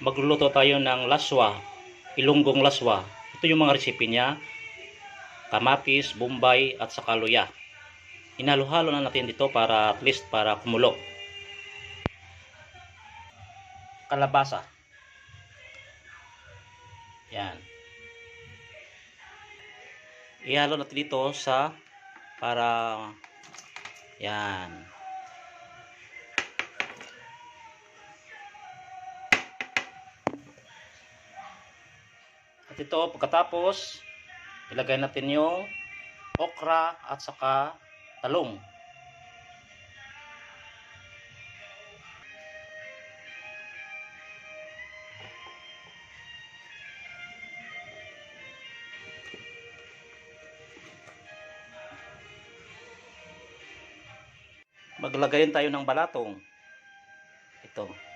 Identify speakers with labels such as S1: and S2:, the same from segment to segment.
S1: magluluto tayo ng laswa, ilunggong laswa. Ito yung mga recipe niya. Kamatis, bombay, at saka luya. Inhalo-halo na natin dito para at least para kumulo. Kalabasa. Yan. Ihalo natin dito sa para yan. At ito, pagkatapos, ilagay natin yung okra at saka talong. Maglagayin tayo ng balatong. Ito.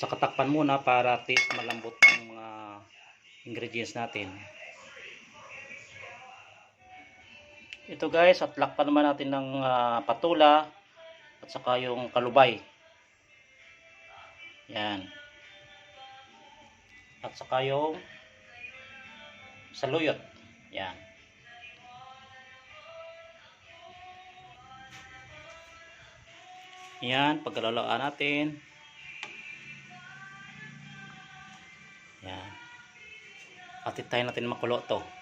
S1: Saka takpan muna para least malambot ang mga ingredients natin. Ito guys, at lakpan naman natin ng ah, patula at saka yung kalubay. Yan. At saka yung saluyot. Yan. Yan, pagkalalaan natin. Yan. At tayo natin makulo to.